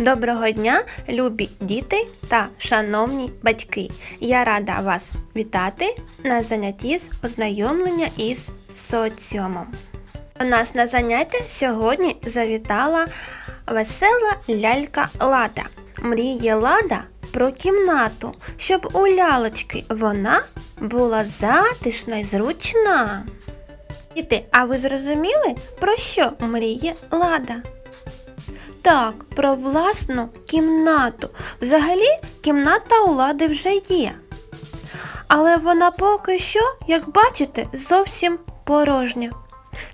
Доброго дня, любі діти та шановні батьки! Я рада вас вітати на занятті з ознайомлення із соціумом. У нас на заняття сьогодні завітала весела лялька Лада. Мріє Лада про кімнату, щоб у лялочки вона була затишна й зручна. Діти, а ви зрозуміли, про що мріє Лада? Так, про власну кімнату. Взагалі, кімната у вже є. Але вона поки що, як бачите, зовсім порожня.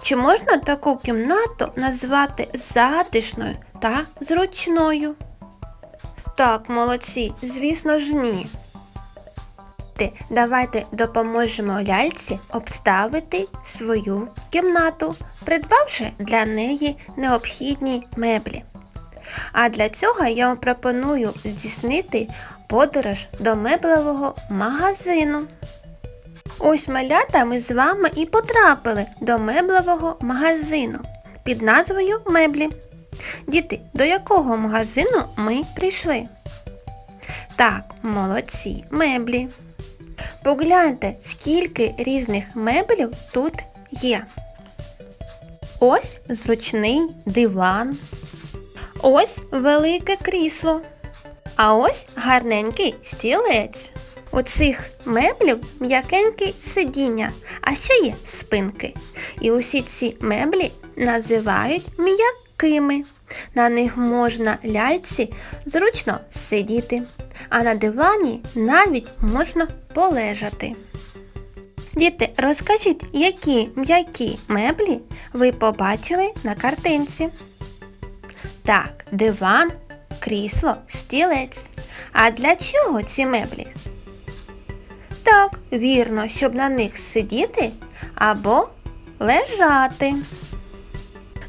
Чи можна таку кімнату назвати затишною та зручною? Так, молодці, звісно ж ні. Давайте допоможемо ляльці обставити свою кімнату, придбавши для неї необхідні меблі. А для цього я вам пропоную здійснити подорож до меблевого магазину. Ось малята ми з вами і потрапили до меблевого магазину під назвою Меблі. Діти, до якого магазину ми прийшли? Так, молодці, меблі. Погляньте, скільки різних меблів тут є. Ось зручний диван. Ось велике крісло. А ось гарненький стілець. У цих меблів м'якенькі сидіння, а ще є спинки. І усі ці меблі називають м'якими. На них можна ляльці зручно сидіти, а на дивані навіть можна полежати. Діти, розкажіть, які м'які меблі ви побачили на картинці? Так, диван, крісло, стілець. А для чого ці меблі? Так, вірно, щоб на них сидіти або лежати.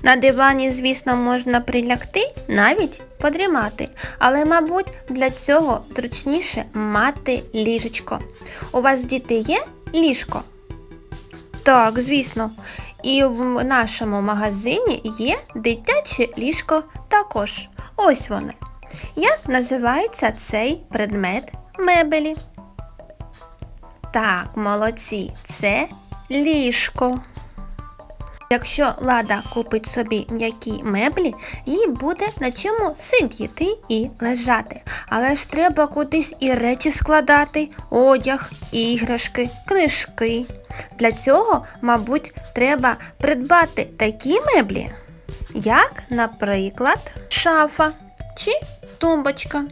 На дивані, звісно, можна прилягти, навіть подрімати, але, мабуть, для цього зручніше мати ліжечко. У вас діти є ліжко? Так, звісно. І в нашому магазині є дитяче ліжко також. Ось воно. Як називається цей предмет мебелі? Так, молодці, це ліжко. Якщо Лада купить собі м'які меблі, їй буде на чому сидіти і лежати. Але ж треба кудись і речі складати, одяг, іграшки, книжки. Для цього, мабуть, треба придбати такі меблі, як, наприклад, шафа чи тумбочка.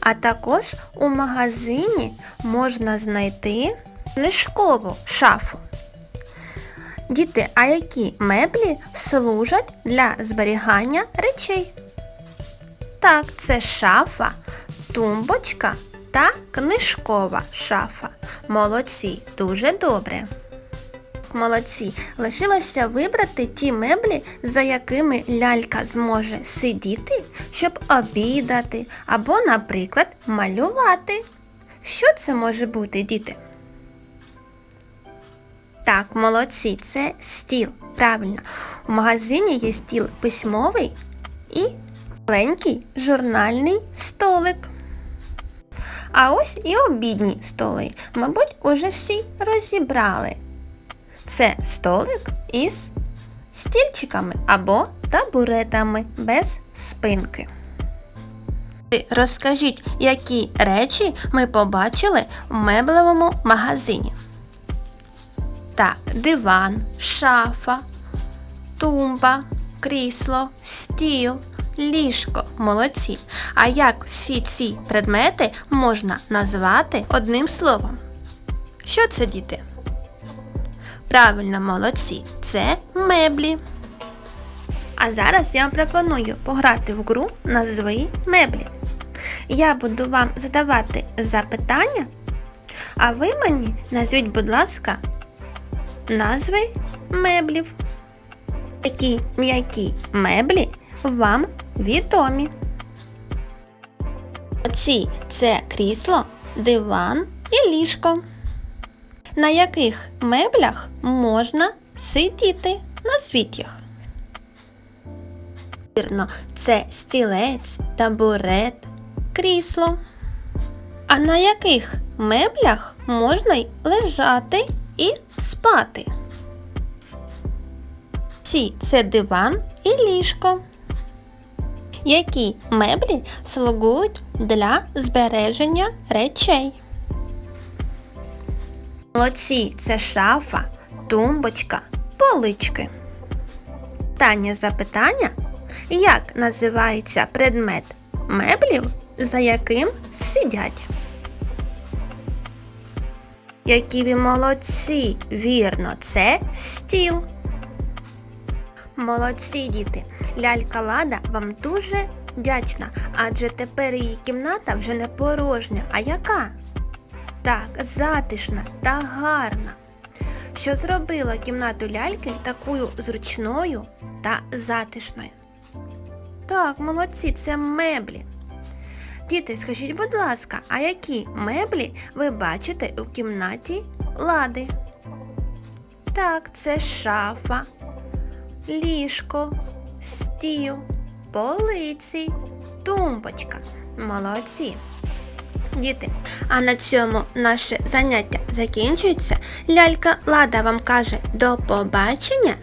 А також у магазині можна знайти книжкову шафу. Діти, а які меблі служать для зберігання речей? Так, це шафа, тумбочка та книжкова шафа. Молодці, дуже добре. Молодці, лишилося вибрати ті меблі, за якими лялька зможе сидіти, щоб обідати або, наприклад, малювати. Що це може бути, діти? Так, молодці, це стіл. Правильно. У магазині є стіл письмовий і маленький журнальний столик. А ось і обідні столи. Мабуть, уже всі розібрали. Це столик із стільчиками або табуретами без спинки. Розкажіть, які речі ми побачили в меблевому магазині. Так, диван, шафа, тумба, крісло, стіл, ліжко. Молодці. А як всі ці предмети можна назвати одним словом? Що це, діти? Правильно, молодці. Це меблі. А зараз я вам пропоную пограти в гру Назви меблі. Я буду вам задавати запитання, а ви мені назвіть, будь ласка, назви меблів. Які м'які меблі вам відомі. Ці це крісло, диван і ліжко. На яких меблях можна сидіти? Назвіть їх. Вірно, це стілець, табурет, крісло. А на яких меблях можна й лежати і спати? Сі це диван і ліжко. Які меблі слугують для збереження речей? Молодці це шафа, тумбочка, полички. Останнє запитання. Як називається предмет меблів, за яким сидять? Які ви молодці! Вірно, це стіл. Молодці діти! Лялька Лада вам дуже вдячна, адже тепер її кімната вже не порожня, а яка? Так, затишна та гарна, що зробило кімнату ляльки такою зручною та затишною. Так, молодці, це меблі. Діти, скажіть, будь ласка, а які меблі ви бачите у кімнаті лади? Так, це шафа, ліжко, стіл, полиці, тумбочка. Молодці. Діти, а на цьому наше заняття закінчується. Лялька Лада вам каже до побачення.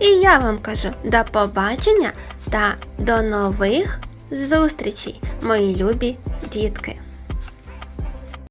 І я вам кажу до побачення та до нових зустрічей, мої любі дітки.